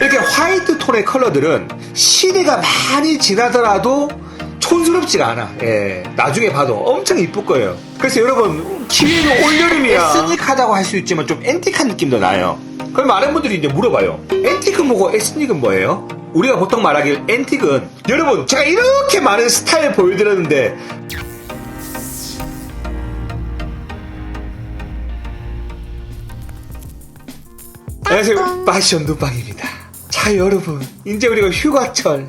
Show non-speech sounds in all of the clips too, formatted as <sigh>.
이렇게 화이트 톤의 컬러들은 시대가 많이 지나더라도 촌스럽지가 않아. 예, 나중에 봐도 엄청 이쁠 거예요. 그래서 여러분 기회는 올여름이야. 에스닉하다고 할 수 있지만 좀 앤틱한 느낌도 나요. 그럼 많은 분들이 이제 물어봐요. 앤틱은 뭐고 에스닉은 뭐예요? 우리가 보통 말하길 앤틱은 여러분 제가 이렇게 많은 스타일 보여드렸는데 안녕하세요 파션 누방입니다 자 여러분. 이제 우리가 휴가철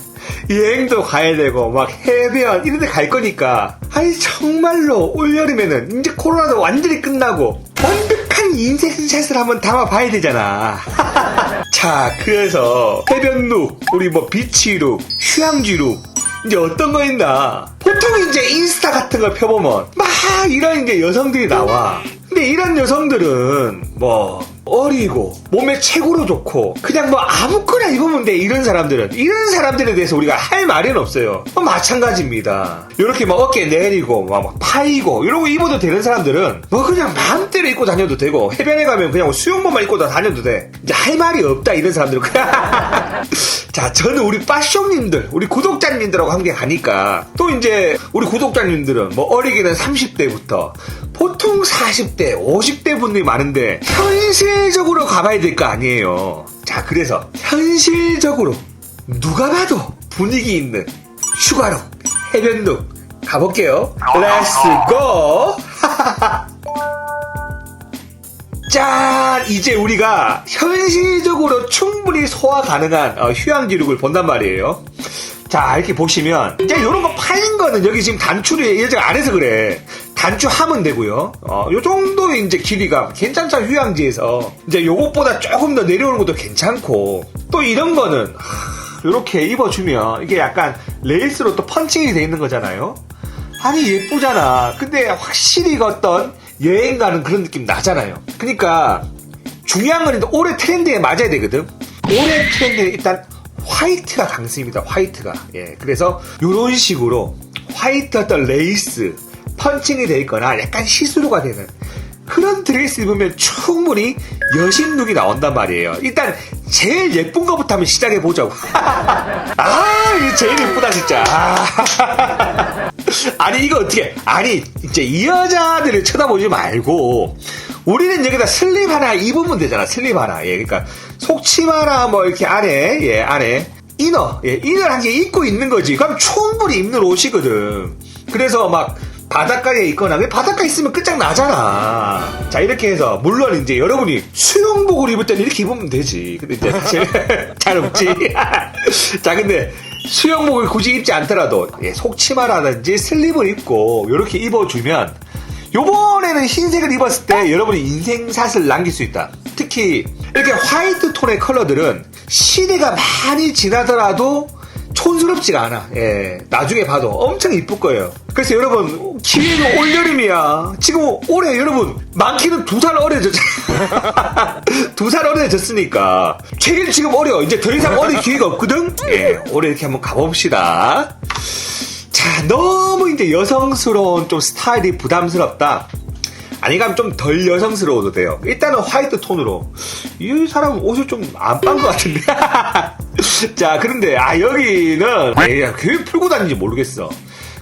여행도 가야 되고 막 해변 이런 데 갈 거니까. 아니 정말로 올여름에는 이제 코로나도 완전히 끝나고 완벽한 인생샷을 한번 담아봐야 되잖아. <laughs> 자 그래서 해변룩 우리 뭐 비치룩 휴양지룩 이제 어떤 거 있나? 보통 이제 인스타 같은 걸 펴보면 막 이런 이제 여성들이 나와. 근데 이런 여성들은 뭐 어리고 몸에 최고로 좋고 그냥 뭐 아무거나 입으면 돼 이런 사람들은. 이런 사람들에 대해서 우리가 할 말은 없어요. 뭐 마찬가지입니다. 이렇게 막 어깨 내리고 막, 막 파이고 이러고 입어도 되는 사람들은 뭐 그냥 마음대로 입고 다녀도 되고 해변에 가면 그냥 수영복만 입고 다 다녀도 돼. 이제 할 말이 없다 이런 사람들은 <laughs> <laughs> 자 저는 우리 빠쇼님들 우리 구독자님들하고 함께 가니까 또 이제 우리 구독자님들은 뭐 어리기는 30대부터 보통 40대 50대 분들이 많은데 현실적으로 가봐야 될 거 아니에요. 자 그래서 현실적으로 누가 봐도 분위기 있는 휴가로 해변룩 가볼게요. 렛츠 고 <laughs> 짠! 이제 우리가 현실적으로 충분히 소화 가능한 어, 휴양지룩을 본단 말이에요. 자, 이렇게 보시면, 이제 이런 거 파인 거는 여기 지금 단추를 예정 안 해서 그래. 단추하면 되고요. 어, 요 정도의 이제 길이가 괜찮죠, 휴양지에서. 이제 요것보다 조금 더 내려오는 것도 괜찮고. 또 이런 거는, 이렇게 입어주면, 이게 약간 레이스로 또 펀칭이 돼 있는 거잖아요. 아니 예쁘잖아. 근데 확실히 그 어떤 여행 가는 그런 느낌 나잖아요. 그러니까 중요한 건 올해 트렌드에 맞아야 되거든. 올해 트렌드에 일단 화이트가 강세입니다. 화이트가. 예. 그래서 이런 식으로 화이트 어떤 레이스 펀칭이 돼 있거나 약간 시스루가 되는 그런 드레스 입으면 충분히 여신 룩이 나온단 말이에요. 일단 제일 예쁜 것부터 한번 시작해 보자고. <laughs> 아, 이거 제일 예쁘다 진짜. 아. <laughs> 아니 이거 어떻게? 아니 이제 이 여자들을 쳐다보지 말고 우리는 여기다 슬립 하나 입으면 되잖아. 슬립 하나. 예, 그러니까 속치마 나 뭐 이렇게 안에 예 안에 이너 예 이너를 한 개 입고 있는 거지. 그럼 충분히 입는 옷이거든. 그래서 막 바닷가에 있거나 왜 바닷가 있으면 끝장나잖아. 자 이렇게 해서 물론 이제 여러분이 수영복을 입을 때는 이렇게 입으면 되지. 근데 이제 사실 <laughs> 잘 없지. <laughs> 자 근데 수영복을 굳이 입지 않더라도 예, 속치마라든지 슬립을 입고 이렇게 입어주면 요번에는 흰색을 입었을 때 여러분이 인생샷을 남길 수 있다. 특히 이렇게 화이트 톤의 컬러들은 시대가 많이 지나더라도 촌스럽지가 않아. 예, 나중에 봐도 엄청 이쁠 거예요. 그래서 여러분 기회는 올여름이야. 지금 올해 여러분 많기는 두 살 어려졌잖아. <laughs> 두 살 어려졌으니까 제일 지금 어려. 이제 더 이상 어릴 기회가 없거든. 예, 올해 이렇게 한번 가봅시다. 자, 너무 이제 여성스러운 좀 스타일이 부담스럽다. 아니, 그럼 좀덜 여성스러워도 돼요. 일단은 화이트 톤으로. 이 사람 옷을 좀 안 빤 것 같은데. <laughs> 자, 그런데, 아, 여기는, 에이, 왜 풀고 다니는지 모르겠어.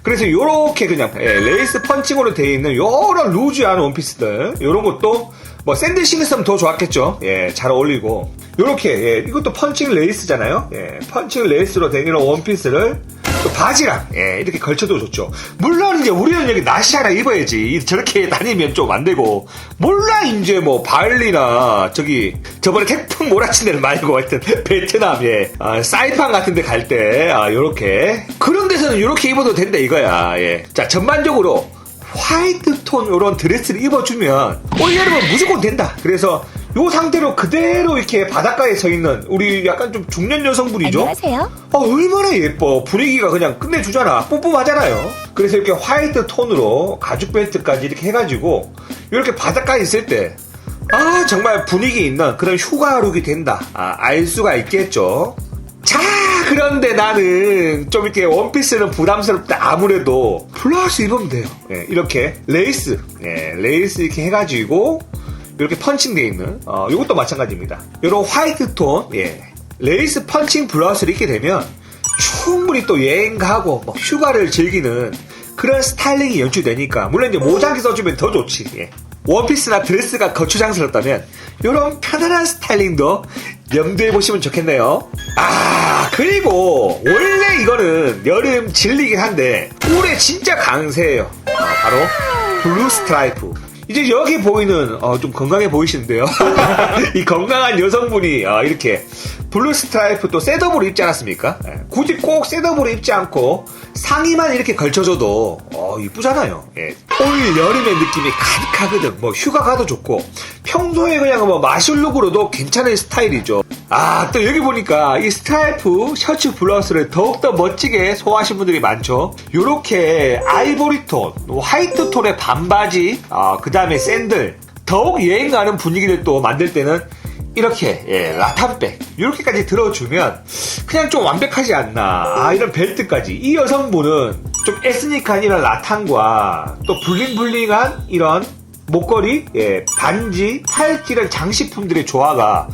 그래서 요렇게 그냥, 예, 레이스 펀칭으로 되어 있는 요런 루즈한 원피스들. 요런 것도, 뭐, 샌들 신었으면 더 좋았겠죠. 예, 잘 어울리고. 요렇게, 예, 이것도 펀칭 레이스잖아요. 예, 펀칭 레이스로 된 이런 원피스를 또 바지랑 예, 이렇게 걸쳐도 좋죠. 물론 이제 우리는 여기 나시 하나 입어야지. 저렇게 <laughs> 다니면 좀 안 되고. 몰라 이제 뭐 발리나 저기 저번에 태풍 몰아친 데는 말고 하여튼 <laughs> 베트남 예. 아, 사이판 같은 데 갈 때 아, 요렇게. 그런 데서는 요렇게 입어도 된다 이거야. 예. 자 전반적으로 화이트 톤 요런 드레스를 입어주면 올여름은 무조건 된다. 그래서 요 상태로 그대로 이렇게 바닷가에 서 있는 우리 약간 좀 중년 여성분이죠 안녕하세요. 아, 얼마나 예뻐. 분위기가 그냥 끝내주잖아. 뿜뿜하잖아요. 그래서 이렇게 화이트 톤으로 가죽 벨트까지 이렇게 해가지고, 이렇게 바닷가에 있을 때, 아, 정말 분위기 있는 그런 휴가룩이 된다. 아, 알 수가 있겠죠. 자, 그런데 나는 좀 이렇게 원피스는 부담스럽다. 아무래도 플러스 입으면 돼요. 예, 이렇게 레이스, 예, 레이스 이렇게 해가지고, 이렇게 펀칭되어 있는, 어, 이것도 마찬가지입니다. 이런 화이트 톤, 예, 레이스 펀칭 블라우스를 입게 되면 충분히 또 여행 가고 뭐 휴가를 즐기는 그런 스타일링이 연출되니까 물론 이제 모자기 써주면 더 좋지. 예. 원피스나 드레스가 거추장스럽다면 이런 편안한 스타일링도 염두해 보시면 좋겠네요. 아 그리고 원래 이거는 여름 진리긴 한데 올해 진짜 강세예요. 어, 바로 블루 스트라이프. 이제 여기 보이는 어, 좀 건강해 보이시는데요. <laughs> 이 건강한 여성분이 어, 이렇게 블루 스트라이프 또 셋업으로 입지 않았습니까? 예, 굳이 꼭 셋업으로 입지 않고 상의만 이렇게 걸쳐줘도 어, 이쁘잖아요. 예. 올 여름의 느낌이 가득하거든. 뭐 휴가 가도 좋고 평소에 그냥 뭐 마술룩으로도 괜찮은 스타일이죠. 아, 또 여기 보니까 이 스트라이프 셔츠 블라우스를 더욱더 멋지게 소화하신 분들이 많죠. 요렇게 아이보리 톤, 화이트 톤의 반바지, 아, 그 다음에 샌들, 더욱 여행 가는 분위기를 또 만들 때는 이렇게, 예, 라탄백, 이렇게까지 들어주면 그냥 좀 완벽하지 않나. 아, 이런 벨트까지. 이 여성분은 좀 에스닉한 이런 라탄과 또 블링블링한 이런 목걸이, 예, 반지, 팔찌 이런 장식품들의 조화가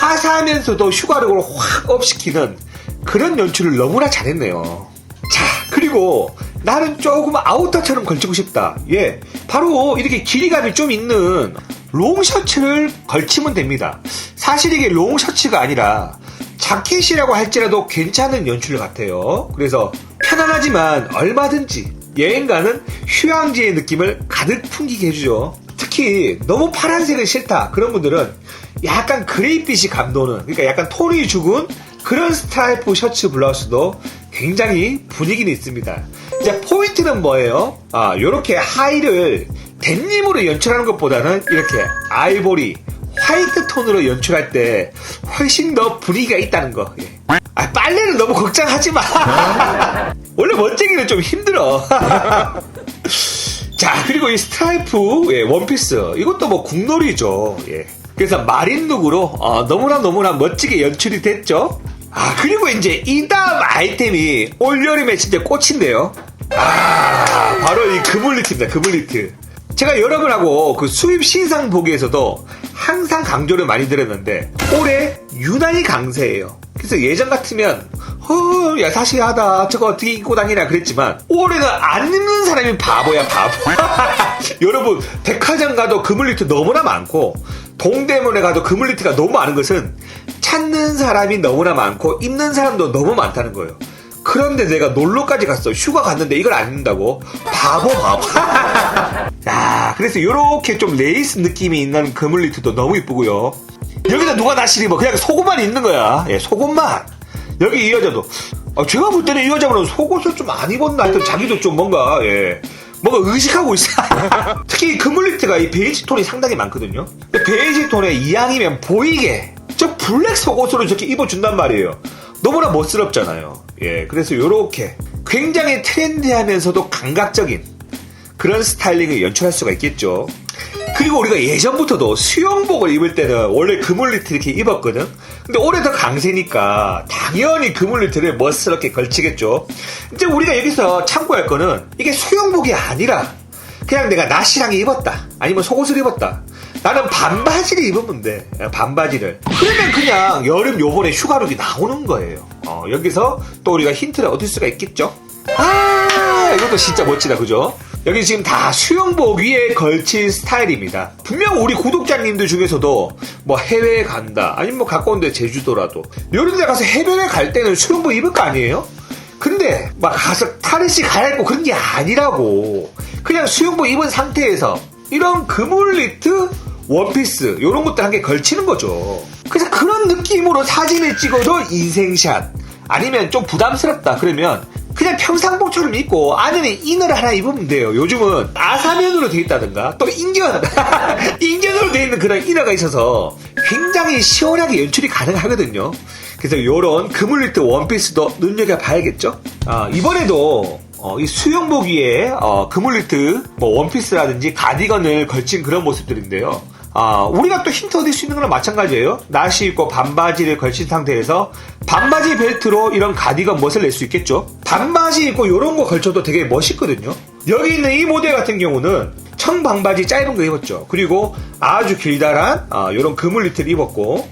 화사하면서도 휴가력을 확 업시키는 그런 연출을 너무나 잘했네요. 자, 그리고 나는 조금 아우터처럼 걸치고 싶다. 예, 바로 이렇게 길이감이 좀 있는 롱 셔츠를 걸치면 됩니다. 사실 이게 롱 셔츠가 아니라 자켓이라고 할지라도 괜찮은 연출 같아요. 그래서 편안하지만 얼마든지 여행 가는 휴양지의 느낌을 가득 풍기게 해주죠. 특히 너무 파란색은 싫다 그런 분들은 약간 그레이빛이 감도는 그러니까 약간 톤이 죽은 그런 스타일프 셔츠 블라우스도 굉장히 분위기는 있습니다. 이제 포인트는 뭐예요? 아, 요렇게 하의를 데님으로 연출하는 것보다는 이렇게 아이보리, 화이트 톤으로 연출할 때 훨씬 더 분위기가 있다는 거. 예. 아, 빨래는 너무 걱정하지 마. <laughs> 원래 멋쟁이는 좀 힘들어. <laughs> 자, 그리고 이 스트라이프 예, 원피스 이것도 뭐 국놀이죠. 예. 그래서 마린룩으로 어, 너무나 너무나 멋지게 연출이 됐죠. 아 그리고 이제 이 다음 아이템이 올 여름에 진짜 꽃인데요. 아 바로 이 그물리트입니다. 그물리트. 제가 여러분하고 그 수입 신상 보기에서도 항상 강조를 많이 드렸는데 올해 유난히 강세예요. 그래서 예전 같으면 어, 야 사시하다 저거 어떻게 입고 다니냐 그랬지만 올해는 안 입는 사람이 바보야 바보. <laughs> 여러분 백화점 가도 그물리트 너무나 많고 동대문에 가도 그물리트가 너무 많은 것은 찾는 사람이 너무나 많고 입는 사람도 너무 많다는 거예요. 그런데 내가 놀러까지 갔어. 휴가 갔는데 이걸 안 입는다고? 바보, 바보. <laughs> 야, 그래서 이렇게 좀 레이스 느낌이 있는 그물리트도 너무 이쁘고요. 여기다 누가 나시 입어? 그냥 속옷만 입는 거야. 예, 속옷만. 여기 이 여자도. 아, 제가 볼 때는 이 여자분은 속옷을 좀 안 입었나 하여튼 자기도 좀 뭔가, 예. 뭔가 의식하고 있어. <laughs> 특히 그물리트가 이 베이지 톤이 상당히 많거든요. 근데 베이지 톤에 이왕이면 보이게 저 블랙 속옷으로 저렇게 입어준단 말이에요. 너무나 멋스럽잖아요. 예, 그래서 요렇게 굉장히 트렌디하면서도 감각적인 그런 스타일링을 연출할 수가 있겠죠. 그리고 우리가 예전부터도 수영복을 입을 때는 원래 그물리트 이렇게 입었거든. 근데 올해 더 강세니까 당연히 그물리트를 멋스럽게 걸치겠죠. 이제 우리가 여기서 참고할 거는 이게 수영복이 아니라 그냥 내가 나시랑에 입었다. 아니면 속옷을 입었다. 나는 반바지를 입으면 돼. 반바지를. 그러면 그냥 여름 요번에 휴가룩이 나오는 거예요. 어, 여기서 또 우리가 힌트를 얻을 수가 있겠죠? 아, 이것도 진짜 멋지다. 그죠? 여기 지금 다 수영복 위에 걸친 스타일입니다. 분명 우리 구독자님들 중에서도 뭐 해외에 간다. 아니면 뭐 가까운데 제주도라도. 이런 데 가서 해변에 갈 때는 수영복 입을 거 아니에요? 근데 막 가서 탈의식 갈아입고 그런 게 아니라고. 그냥 수영복 입은 상태에서 이런 그물리트 원피스 이런 것들 한 개 걸치는 거죠. 그래서 그런 느낌으로 사진을 찍어도 인생샷 아니면 좀 부담스럽다 그러면 그냥 평상복처럼 입고 안에는 이너를 하나 입으면 돼요. 요즘은 아사면으로 되어 있다든가 또 인견 <laughs> 인견으로 되어 있는 그런 이너가 있어서 굉장히 시원하게 연출이 가능하거든요. 그래서 이런 그물리트 원피스도 눈여겨봐야겠죠. 아, 이번에도 어, 이 수영복 위에 어, 그물리트 뭐 원피스라든지 가디건을 걸친 그런 모습들인데요. 아, 우리가 또 힌트 얻을 수 있는 거랑 마찬가지예요. 나시 입고 반바지를 걸친 상태에서 반바지 벨트로 이런 가디건 멋을 낼 수 있겠죠. 반바지 입고 이런 거 걸쳐도 되게 멋있거든요. 여기 있는 이 모델 같은 경우는 청방바지 짧은 거 입었죠. 그리고 아주 길다란 아, 이런 그물리트를 입었고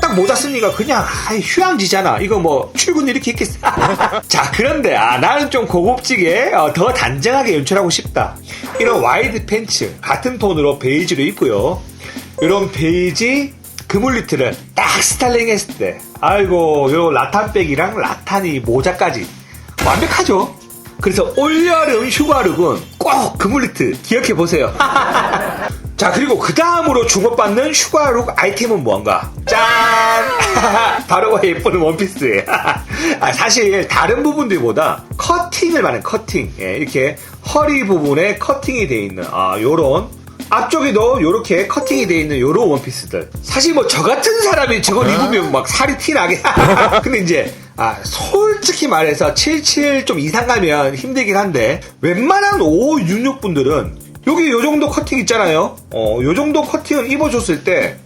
딱 모자 쓰니까 그냥 아이, 휴양지잖아. 이거 뭐 출근 이렇게 했겠어. <laughs> 자 그런데 아 나는 좀 고급지게 어, 더 단정하게 연출하고 싶다. 이런 와이드 팬츠 같은 톤으로 베이지로 입고요. 이런 베이지 그물리트를 딱 스타일링 했을 때 아이고 요 라탄백이랑 라탄이 모자까지 완벽하죠? 그래서 올여름 휴가룩은 꼭 그물리트 기억해 보세요. <laughs> 자 그리고 그 다음으로 주목받는 휴가룩 아이템은 뭔가? 짠! <laughs> 바로 예쁜 원피스예요. <laughs> 아, 사실 다른 부분들보다 커팅을 말하는 커팅 예, 이렇게 허리 부분에 커팅이 되어 있는 아 요런 앞쪽에도 이렇게 커팅이 되어 있는 요런 원피스들 사실 뭐 저 같은 사람이 저걸 입으면 막 살이 티나게 <laughs> 근데 이제 아 솔직히 말해서 77 좀 이상 가면 힘들긴 한데 웬만한 5, 66 분들은 여기 요 정도 커팅 있잖아요. 어, 요 정도 커팅을 입어줬을 때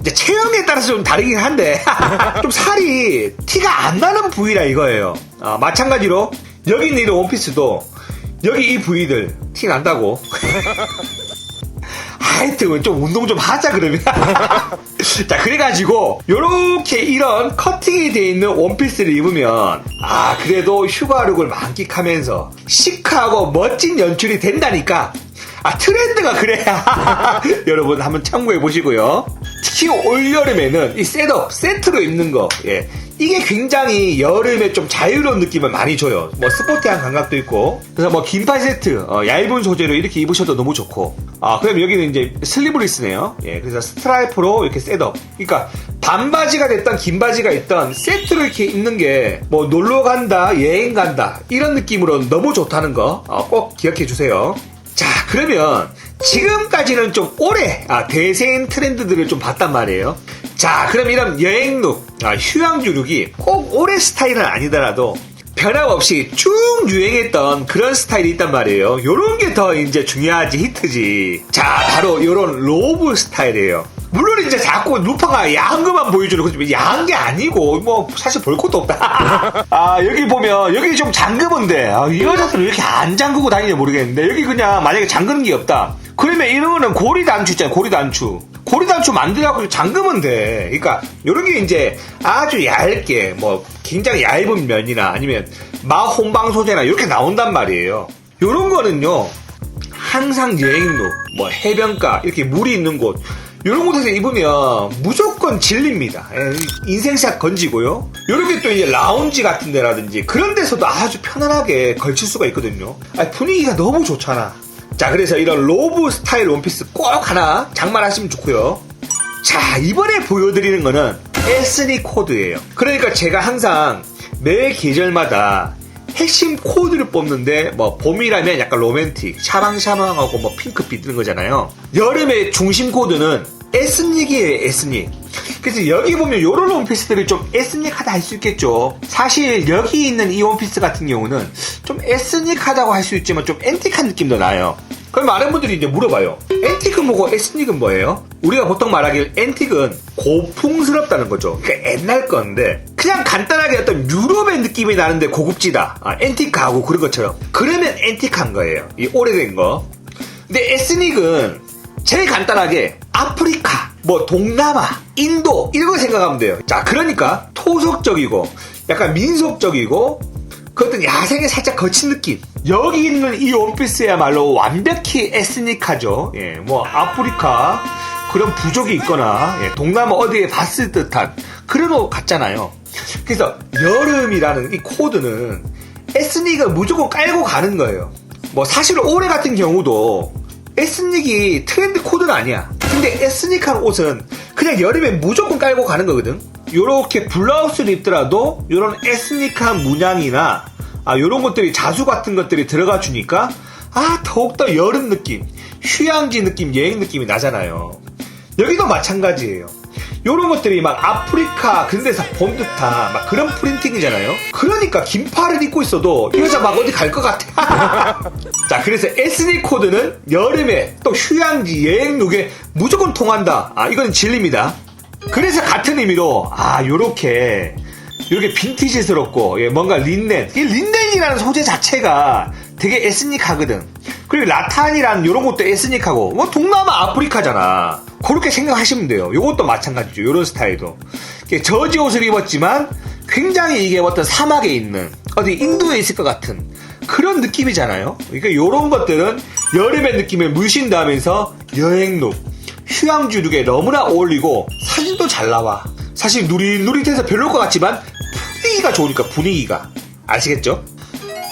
이제 체형에 따라서 좀 다르긴 한데 <laughs> 좀 살이 티가 안 나는 부위라 이거예요. 아, 마찬가지로 여기 있는 이 원피스도 여기 이 부위들 티 난다고. <laughs> 하여튼 좀 운동 좀 하자 그러면. <laughs> 자 그래가지고 요렇게 이런 커팅이 돼 있는 원피스를 입으면 아 그래도 휴가룩을 만끽하면서 시크하고 멋진 연출이 된다니까 아 트렌드가 그래야 <laughs> 여러분 한번 참고해 보시고요 특히 올 여름에는 이 셋업 세트로 입는 거 예. 이게 굉장히 여름에 좀 자유로운 느낌을 많이 줘요. 뭐 스포티한 감각도 있고. 그래서 뭐 긴팔 세트, 어, 얇은 소재로 이렇게 입으셔도 너무 좋고. 아, 그럼 여기는 이제 슬리브리스네요. 예, 그래서 스트라이프로 이렇게 셋업. 그러니까 반바지가 됐던 긴 바지가 있던 세트로 이렇게 입는 게 뭐 놀러 간다, 여행 간다 이런 느낌으로 너무 좋다는 거 꼭 기억해 주세요. 자, 그러면 지금까지는 좀 오래 아, 대세인 트렌드들을 좀 봤단 말이에요. 자, 그럼 이런 여행룩, 아, 휴양지룩이 꼭 올해 스타일은 아니더라도 변함없이 쭉 유행했던 그런 스타일이 있단 말이에요. 요런 게 더 이제 중요하지, 히트지. 자, 바로 요런 로브 스타일이에요. 물론 이제 자꾸 루파가 야한 것만 보여주는 거지. 야한 게 아니고 뭐 사실 볼 것도 없다. <laughs> 아 여기 보면 여기 좀 잠그는데. 아, 이 여자들은 왜 이렇게 안 잠그고 다니냐 모르겠는데 여기 그냥 만약에 잠그는 게 없다. 그러면 이런 거는 고리 단추 있잖아요 고리 단추. 고리 단추 만들어갖고 잠그면 돼 그러니까 이런 게 이제 아주 얇게 뭐 굉장히 얇은 면이나 아니면 마홍방 소재나 이렇게 나온단 말이에요. 이런 거는요 항상 여행로 뭐 해변가 이렇게 물이 있는 곳 이런 곳에서 입으면 무조건 질립니다. 예, 인생샷 건지고요. 이렇게 또 이제 라운지 같은 데라든지 그런 데서도 아주 편안하게 걸칠 수가 있거든요. 분위기가 너무 좋잖아. 자, 그래서 이런 로브 스타일 원피스 꼭 하나 장만하시면 좋고요. 자, 이번에 보여드리는 거는 에스니 코드예요. 그러니까 제가 항상 매 계절마다 핵심 코드를 뽑는데 뭐 봄이라면 약간 로맨틱, 샤방샤방하고 뭐 핑크빛 이런 거잖아요. 여름의 중심 코드는 에스닉이에요, 에스닉. 그래서 여기 보면 요런 원피스들이 좀 에스닉하다 할 수 있겠죠. 사실 여기 있는 이 원피스 같은 경우는 좀 에스닉하다고 할 수 있지만 좀 앤틱한 느낌도 나요. 그럼 많은 분들이 이제 물어봐요. 앤틱은 뭐고 에스닉은 뭐예요? 우리가 보통 말하길 앤틱은 고풍스럽다는 거죠. 그러니까 옛날 건데 그냥 간단하게 어떤 유럽의 느낌이 나는데 고급지다. 아, 앤틱하고 그런 것처럼. 그러면 앤틱한 거예요. 이 오래된 거. 근데 에스닉은 제일 간단하게 아프리카, 뭐 동남아, 인도 이런 걸 생각하면 돼요. 자, 그러니까 토속적이고 약간 민속적이고 그 어떤 야생에 살짝 거친 느낌. 여기 있는 이 원피스야말로 완벽히 에스닉하죠. 예, 뭐 아프리카 그런 부족이 있거나 예, 동남아 어디에 봤을 듯한 그런 옷 같잖아요. 그래서 여름이라는 이 코드는 에스닉을 무조건 깔고 가는 거예요. 뭐 사실 올해 같은 경우도 에스닉이 트렌드 코드는 아니야. 근데 에스닉한 옷은 그냥 여름에 무조건 깔고 가는 거거든. 요렇게 블라우스를 입더라도 요런 에스닉한 문양이나 아 요런 것들이 자수 같은 것들이 들어가 주니까 아 더욱더 여름 느낌, 휴양지 느낌, 여행 느낌이 나잖아요. 여기도 마찬가지예요. 요런 것들이 막 아프리카 데서 본 듯한 막 그런 프린팅이잖아요. 그러니까 긴팔을 입고 있어도 이 여자 막 어디 갈 것 같아. <laughs> 자, 그래서 에스닉 코드는 여름에 또 휴양지 여행 룩에 무조건 통한다. 아, 이건 진리입니다. 그래서 같은 의미로 아, 요렇게 요렇게 빈티지스럽고 예, 뭔가 린넨. 이 린넨이라는 소재 자체가 되게 에스닉하거든. 그리고 라탄이라는 요런 것도 에스닉하고 뭐 동남아 아프리카잖아. 그렇게 생각하시면 돼요. 요것도 마찬가지죠. 요런 스타일도. 저지 옷을 입었지만 굉장히 이게 어떤 사막에 있는 어디 인도에 있을 것 같은 그런 느낌이잖아요. 그러니까 요런 것들은 여름의 느낌을 물씬다면서 여행룩, 휴양지룩에 너무나 어울리고 사진도 잘 나와. 사실 누릿누릿해서 별로일 것 같지만 분위기가 좋으니까 분위기가. 아시겠죠?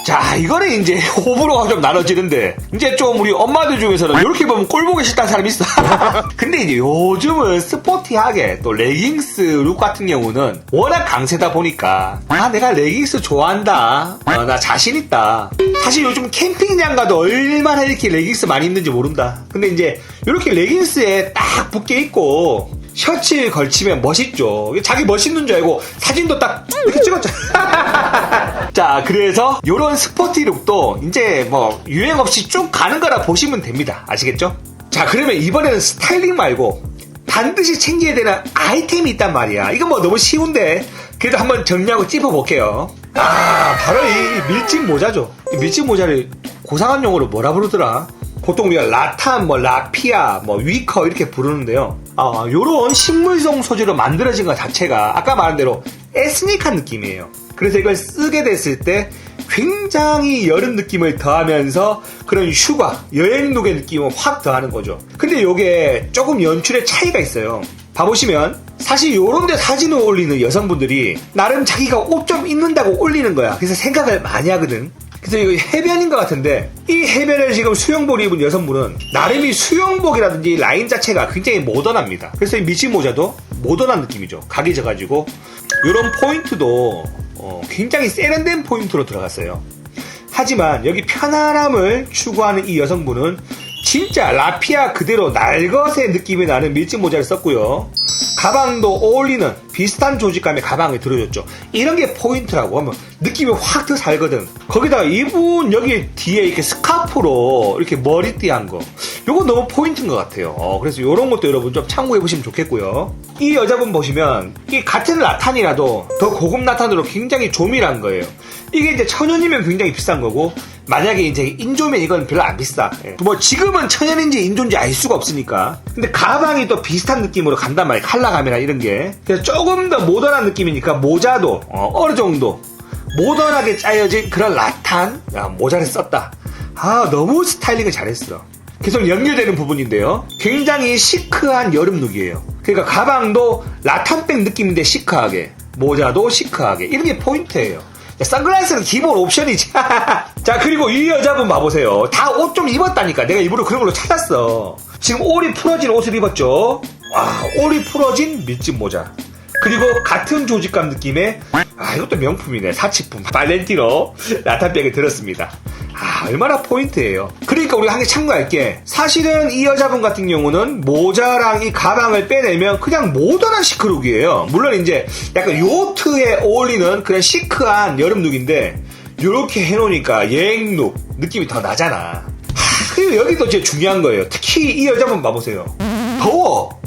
자, 이거는 이제 호불호가 좀 나눠지는데, 이제 좀 우리 엄마들 중에서는 이렇게 보면 꼴 보기 싫다는 사람이 있어. <laughs> 근데 이제 요즘은 스포티하게 또 레깅스 룩 같은 경우는 워낙 강세다 보니까, 아, 내가 레깅스 좋아한다. 어, 나 자신있다. 사실 요즘 캠핑장 가도 얼마나 이렇게 레깅스 많이 입는지 모른다. 근데 이제 이렇게 레깅스에 딱 붙게 입고, 셔츠 걸치면 멋있죠. 자기 멋있는 줄 알고 사진도 딱 이렇게 찍었죠. <laughs> 자, 그래서 이런 스포티 룩도 이제 뭐 유행 없이 쭉 가는 거라 보시면 됩니다. 아시겠죠? 자, 그러면 이번에는 스타일링 말고 반드시 챙겨야 되는 아이템이 있단 말이야. 이건 뭐 너무 쉬운데 그래도 한번 정리하고 찝어볼게요. 아, 바로 이 밀짚 모자죠. 이 밀짚 모자를 고상한 용어로 뭐라 부르더라? 보통 우리가 라탄, 뭐 라피아, 뭐 위커 이렇게 부르는데요. 아, 요런 식물성 소재로 만들어진 것 자체가 아까 말한 대로 에스닉한 느낌이에요. 그래서 이걸 쓰게 됐을 때 굉장히 여름 느낌을 더하면서 그런 휴가, 여행룩의 느낌을 확 더하는 거죠. 근데 요게 조금 연출에 차이가 있어요. 봐보시면 사실 요런데 사진을 올리는 여성분들이 나름 자기가 옷 좀 입는다고 올리는 거야. 그래서 생각을 많이 하거든. 그래서 이거 해변인 것 같은데 이 해변을 지금 수영복을 입은 여성분은 나름이 수영복이라든지 라인 자체가 굉장히 모던합니다. 그래서 이 미친 모자도 모던한 느낌이죠. 각이 져가지고 이런 포인트도 어, 굉장히 세련된 포인트로 들어갔어요. 하지만 여기 편안함을 추구하는 이 여성분은 진짜 라피아 그대로 날것의 느낌이 나는 밀짚 모자를 썼고요. 가방도 어울리는 비슷한 조직감의 가방을 들어줬죠. 이런 게 포인트라고 하면 느낌이 확 더 살거든. 거기다가 이분 여기 뒤에 이렇게 스카프로 이렇게 머리띠 한 거. 요거 너무 포인트인 것 같아요. 어, 그래서 이런 것도 여러분 좀 참고해 보시면 좋겠고요. 이 여자분 보시면 이 같은 라탄이라도 더 고급 라탄으로 굉장히 조밀한 거예요. 이게 이제 천연이면 굉장히 비싼 거고 만약에 이제 인조면 이건 별로 안 비싸. 예. 뭐 지금은 천연인지 인조인지 알 수가 없으니까. 근데 가방이 또 비슷한 느낌으로 간단 말이야. 칼라감이나 이런 게. 그래서 조금 더 모던한 느낌이니까 모자도 어, 느 정도 모던하게 짜여진 그런 라탄 야, 모자를 썼다. 아 너무 스타일링을 잘했어. 계속 연결되는 부분인데요. 굉장히 시크한 여름 룩이에요. 그러니까 가방도 라탄백 느낌인데 시크하게 모자도 시크하게 이런 게 포인트예요. 선글라스는 기본 옵션이지. <laughs> 자, 그리고 이 여자분 봐보세요. 다 옷 좀 입었다니까. 내가 일부러 그런 걸로 찾았어. 지금 올이 풀어진 옷을 입었죠. 와, 올이 풀어진 밀짚 모자. 그리고 같은 조직감 느낌의 아 이것도 명품이네 사치품 발렌티노 라탄백을 들었습니다 아 얼마나 포인트예요 그러니까 우리가 한 개 참고할게 사실은 이 여자분 같은 경우는 모자랑 이 가방을 빼내면 그냥 모던한 시크룩이에요 물론 이제 약간 요트에 어울리는 그런 시크한 여름 룩인데 이렇게 해놓으니까 여행룩 느낌이 더 나잖아. 하, 그리고 여기도 제일 중요한 거예요. 특히 이 여자분 봐보세요. 더워.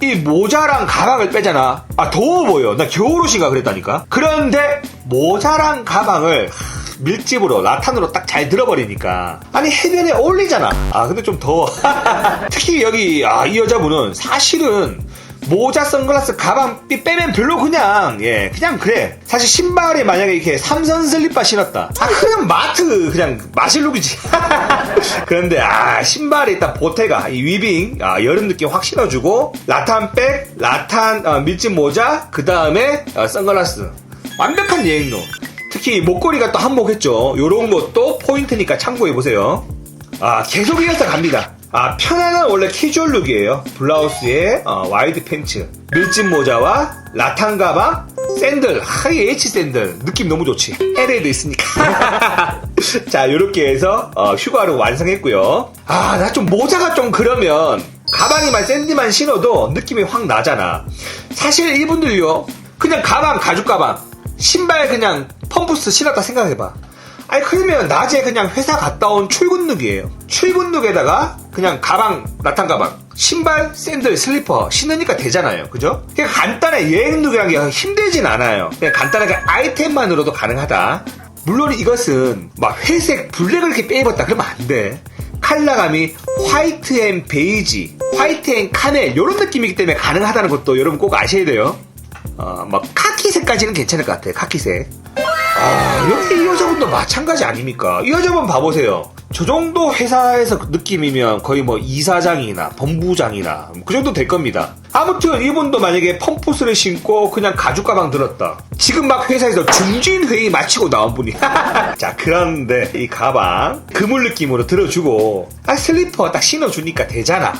이 모자랑 가방을 빼잖아. 아, 더워 보여. 나 겨울옷인가 그랬다니까. 그런데 모자랑 가방을 밀집으로 라탄으로 딱 잘 들어버리니까. 아니 해변에 어울리잖아. 아 근데 좀 더워. <laughs> 특히 여기 아, 이 여자분은 사실은 모자, 선글라스, 가방 빼면 별로 그냥 예 그냥 그래. 사실 신발에 만약에 이렇게 삼선 슬리퍼 신었다. 아 그냥 마트 그냥 마실 룩이지. <laughs> 그런데 아 신발에 일단 보태가 이 위빙 아, 여름 느낌 확 신어주고 라탄백, 라탄 어, 밀짚 모자, 그 다음에 어, 선글라스 완벽한 여행로. 특히 목걸이가 또 한몫했죠. 요런 것도 포인트니까 참고해 보세요. 아 계속 이어서 갑니다. 아, 편안한 원래 캐주얼 룩이에요. 블라우스에 어, 와이드 팬츠, 밀짚 모자와 라탄 가방, 샌들, 하이 H 샌들. 느낌 너무 좋지. LA도 있으니까. <laughs> 자, 이렇게 해서 어, 휴가를 완성했고요. 아, 나 좀 모자가 좀 그러면 가방이만 샌디만 신어도 느낌이 확 나잖아. 사실 이분들요. 그냥 가방, 가죽 가방, 신발 그냥 펌프스 신었다 생각해봐. 아니 그러면 낮에 그냥 회사 갔다 온 출근룩이에요. 출근룩에다가 그냥 가방, 나탄 가방, 신발, 샌들, 슬리퍼 신으니까 되잖아요. 그죠? 그냥 간단한 여행룩이란 게 힘들진 않아요. 그냥 간단하게 아이템만으로도 가능하다. 물론 이것은 막 회색, 블랙을 이렇게 빼입었다 그러면 안 돼. 칼라감이 화이트 앤 베이지 화이트 앤 카멜 이런 느낌이기 때문에 가능하다는 것도 여러분 꼭 아셔야 돼요. 어, 막 카키색까지는 괜찮을 것 같아요. 카키색. 아, 여기 이 여자분도 마찬가지 아닙니까? 이 여자분 봐보세요. 저 정도 회사에서 그 느낌이면 거의 뭐 이사장이나 본부장이나 그 정도 될 겁니다. 아무튼 이분도 만약에 펌프스를 신고 그냥 가죽 가방 들었다. 지금 막 회사에서 중진 회의 마치고 나온 분이. <laughs> 자, 그런데 이 가방 그물 느낌으로 들어주고 아 슬리퍼 딱 신어주니까 되잖아.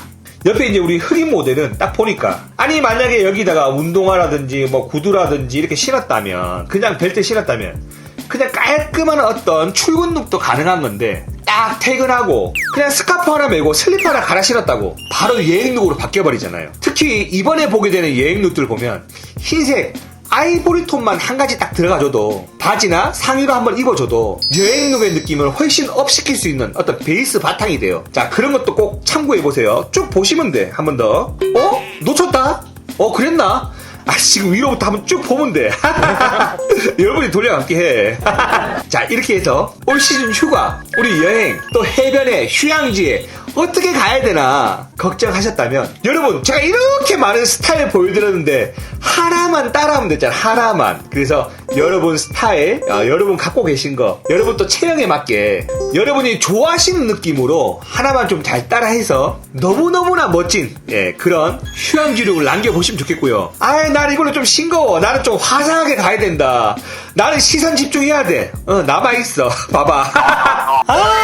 옆에 이제 우리 흑인 모델은 딱 보니까 아니 만약에 여기다가 운동화라든지 뭐 구두라든지 이렇게 신었다면 그냥 벨트 신었다면 그냥 깔끔한 어떤 출근 룩도 가능한 건데 딱 퇴근하고 그냥 스카프 하나 메고 슬리퍼 하나 갈아 신었다고 바로 여행 룩으로 바뀌어버리잖아요. 특히 이번에 보게 되는 여행 룩들 보면 흰색 아이보리 톤만 한 가지 딱 들어가줘도 바지나 상의로 한번 입어줘도 여행룩의 느낌을 훨씬 업시킬 수 있는 어떤 베이스 바탕이 돼요. 자 그런 것도 꼭 참고해보세요. 쭉 보시면 돼. 한 번 더. 어? 놓쳤다? 어 그랬나? 아 지금 위로부터 한번 쭉 보면 돼. <laughs> 여러분이 돌려감기 해. <laughs> 자 이렇게 해서 올 시즌 휴가 우리 여행 또 해변에 휴양지에 어떻게 가야 되나 걱정하셨다면 여러분 제가 이렇게 많은 스타일 보여드렸는데 하나만 따라하면 됐잖아 하나만 그래서 여러분 스타일 어, 여러분 갖고 계신 거 여러분 또 체형에 맞게 여러분이 좋아하시는 느낌으로 하나만 좀 잘 따라해서 너무너무나 멋진 예, 그런 휴양지룩을 남겨보시면 좋겠고요 아나 는 이걸로 좀 싱거워. 나는 좀 화사하게 가야 된다. 나는 시선 집중해야 돼. 어, 남아있어. <laughs> 봐봐. 아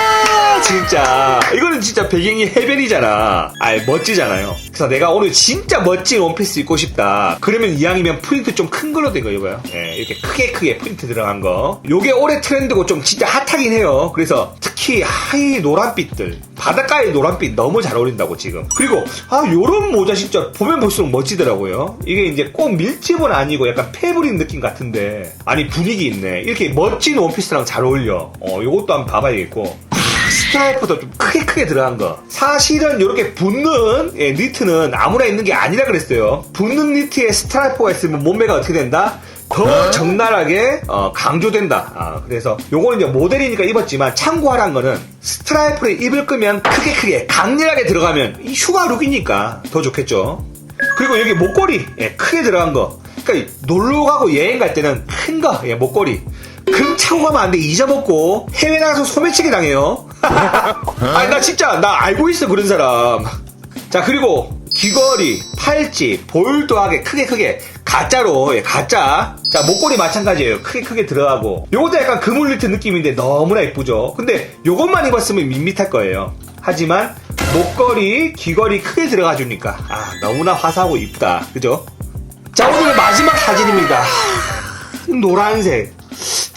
진짜. 이거는 진짜 배경이 해변이잖아. 아 멋지잖아요. 그래서 내가 오늘 진짜 멋진 원피스 입고 싶다. 그러면 이왕이면 프린트 좀 큰 걸로 된거 이거요 예, 이렇게 크게 크게 프린트 들어간 거. 요게 올해 트렌드고 좀 진짜 핫하긴 해요. 그래서 특히 하이 노란빛들 바닷가의 노란빛 너무 잘 어울린다고 지금. 그리고 아 요런 모자 진짜 보면 볼수록 멋지더라고요. 이게 이제 꼭 밀집은 아니고 약간 패브릭 느낌 같은데. 아니 분위기 있네. 이렇게 멋진 원피스랑 잘 어울려. 어 요것도 한번 봐봐야겠고 스트라이프도 좀 크게 크게 들어간 거. 사실은 이렇게 붙는 예, 니트는 아무나 입는 게 아니라 그랬어요. 붙는 니트에 스트라이프가 있으면 몸매가 어떻게 된다? 더 적나라하게 어, 강조된다. 아, 그래서 요거는 이제 모델이니까 입었지만 참고하란 거는 스트라이프를 입을 거면 크게 크게 강렬하게 들어가면 이 휴가 룩이니까 더 좋겠죠. 그리고 여기 목걸이 예, 크게 들어간 거. 그러니까 놀러 가고 여행 갈 때는 큰 거, 예, 목걸이. 금 차고 가면 안 돼. 잊어먹고 해외 나가서 소매치기 당해요. 아니 나 진짜 나 알고 있어 그런 사람. 자 그리고 귀걸이, 팔찌, 볼도하게 크게 크게 가짜로 예, 가짜. 자 목걸이 마찬가지예요. 크게 크게 들어가고. 요것도 약간 그물리트 느낌인데 너무나 예쁘죠. 근데 요것만 입었으면 밋밋할 거예요. 하지만 목걸이, 귀걸이 크게 들어가 주니까 아 너무나 화사하고 이쁘다. 그죠? 자 오늘 마지막 사진입니다. 노란색.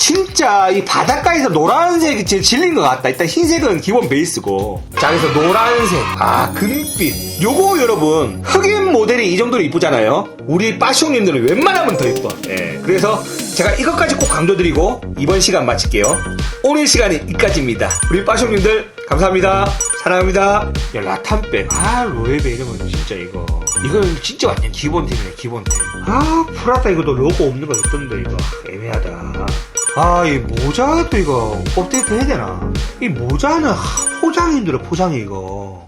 진짜 이 바닷가에서 노란색이 제일 질린 것 같다. 일단 흰색은 기본 베이스고. 자, 그래서 노란색. 아, 금빛. 요거 여러분, 흑인 모델이 이 정도로 이쁘잖아요. 우리 빠숑님들은 웬만하면 더 이뻐. 예. 그래서 제가 이것까지 꼭 강조드리고 이번 시간 마칠게요. 오늘 시간이 이까지입니다. 우리 빠숑님들 감사합니다. 사랑합니다. 야, 라탄백. 아, 로에베 거 진짜 이거. 이거는 진짜 완전 기본템이네, 기본템. 아, 프라다 이거도 로고 없는 거 있던데, 이거. 애매하다. 아, 이 모자도 이거 업데이트 해야 되나? 이 모자는 하, 포장이 힘들어, 포장이 이거.